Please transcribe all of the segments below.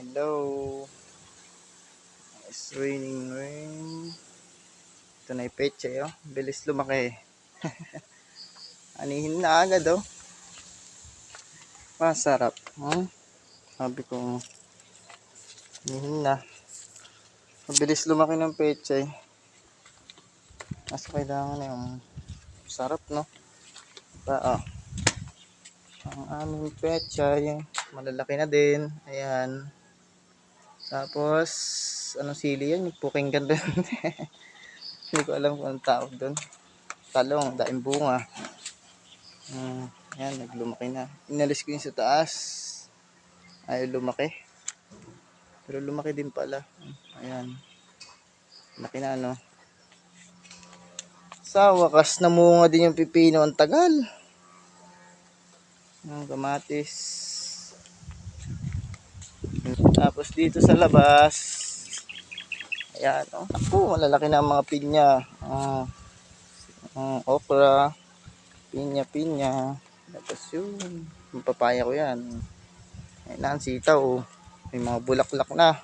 Hello. It's raining rain. Ito na yung peche, oh. Bilis lumaki. Anihin na agad, oh. Masarap. Hmm? Sabi ko, anihin na. Mabilis lumaki ng peche. Mas kailangan na yung sarap, no? Pa, oh. Ang aming yung malalaki na din. Ayan. Tapos, anong sili yan? Yung puking ganda. Hindi ko alam kung anong tawag doon. Talong, daing bunga. Hmm, ayan, naglumaki na. Inalis ko yung sa taas. Ayaw lumaki. Pero lumaki din pala. Ayan. Laki na, no? Sa wakas, namunga din yung pipino. Ang tagal. Ang kamatis. Tapos dito sa labas, ayan, oh. Ako, malalaki na ang mga pinya. Ah, ah, okra, pinya, pinya. Tapos yun, papaya ko yan. Ayan ang sitaw. oh. May mga bulaklak na.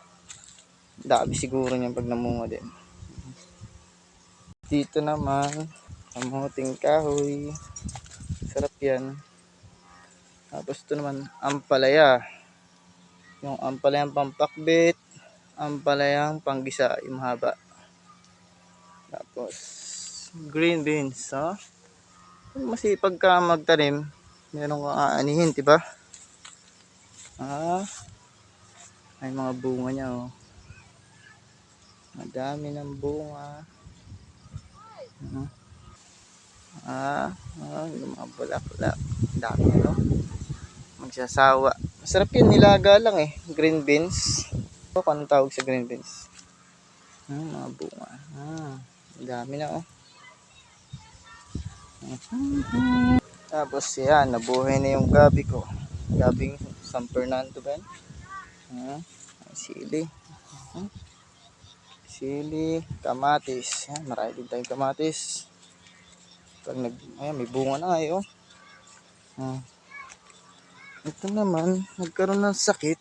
Dami siguro niyan pag namunga din. Dito naman, kamuting kahoy. Sarap yan. Tapos ito naman, ampalaya. Yung ampalayang pampakbit, ampalayang panggisa, yung haba. Tapos, green beans, ha? Masipag ka magtanim, meron kang aanihin, di ba? Ah, ay mga bunga niya, oh. Madami ng bunga. Ah, ah, yung mga bulaklak. Dami, no? Magsasawa. Masarap yun, nilaga lang eh. Green beans. O, kung anong tawag sa green beans? Ah, mga bunga. Ah, dami na, oh. Tapos yan, nabuhay na yung gabi ko. Gabing San Fernando ba yan? Ah, sili. Mhm. Sili, kamatis. Yan, marami din tayong kamatis. Pag nag, ayan, may bunga na ngayon. Ah. Ito naman, nagkaroon ng sakit.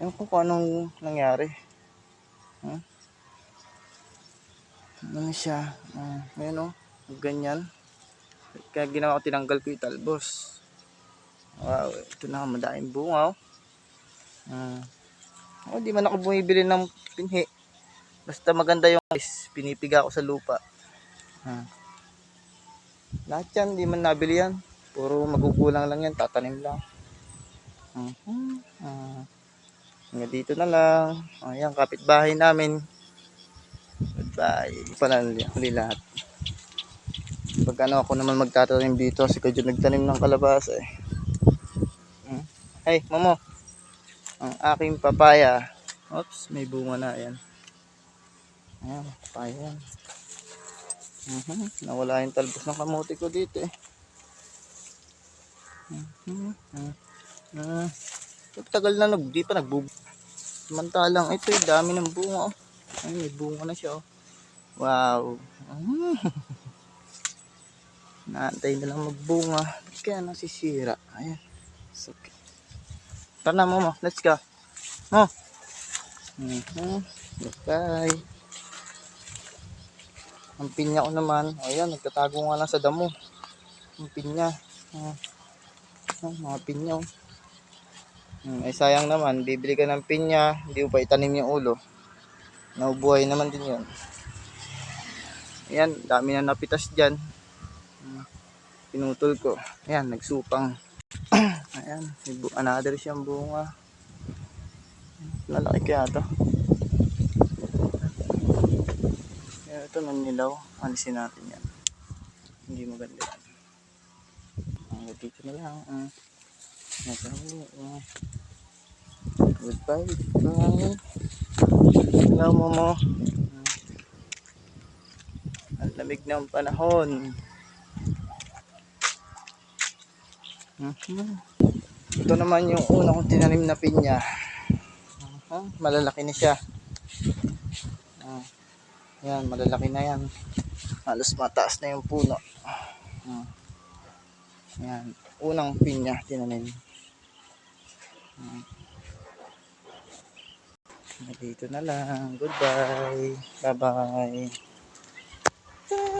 Ewan ko kung anong nangyari. Huh? Ano na siya? Uh, ayan o, ganyan. Kaya ginawa ko, tinanggal ko yung talbos. Wow, ito na, madaming bunga o. Uh, oh, di man ako bumibili ng pinhi. Basta maganda yung is, pinipiga ko sa lupa. Uh, lahat yan, di man nabili yan. Puro magugulang lang yan, tatanim lang. Uh, hanggang dito na lang. Ayan, kapitbahay namin. Goodbye. Pala huli lahat. Pag ano ako naman magtatanim dito, si Kadyo nagtanim ng kalabasa eh. Hmm? Hey, Momo. Ang aking papaya. Oops, may bunga na. Ayan. Ayan, papaya yan. Uh-huh. Nawala yung talbos ng kamote ko dito eh. Uh, tagal na nag, di pa nagbub. Samantalang ito eh, dami ng bunga oh. Ay, may bunga na siya oh. Wow. Uh, Naantay na lang magbunga. Kaya nasisira. Ayan. So, okay. Tara na mo mo. Let's go. Oh. Uh-huh. Bye. Ang pinya ko naman, ayan, nagtatago nga lang sa damo. Ang pinya. Ah, mga pinya. oh. Hmm, ay sayang naman, bibili ka ng pinya, hindi mo pa itanim yung ulo. Naubuhay naman din yun. Ayan, dami na napitas dyan. Hmm, pinutol ko. Ayan, nagsupang. ayan, another siyang bunga. Lalaki kaya to. Ayan, ito nannilaw. Alisin natin yan. Hindi maganda yan. Dito na lang. Uh, nasa huli. Uh, goodbye. Goodbye. Hello, Momo. Uh, ang lamig ng panahon. Mhm. Ito naman yung una kong tinanim na pinya. Uh, malalaki na siya. Uh, yan, malalaki na yan. Halos mataas na yung puno. Uh, yan. Unang pinya tinanim. Yan. Dito na lang. Goodbye. Bye-bye.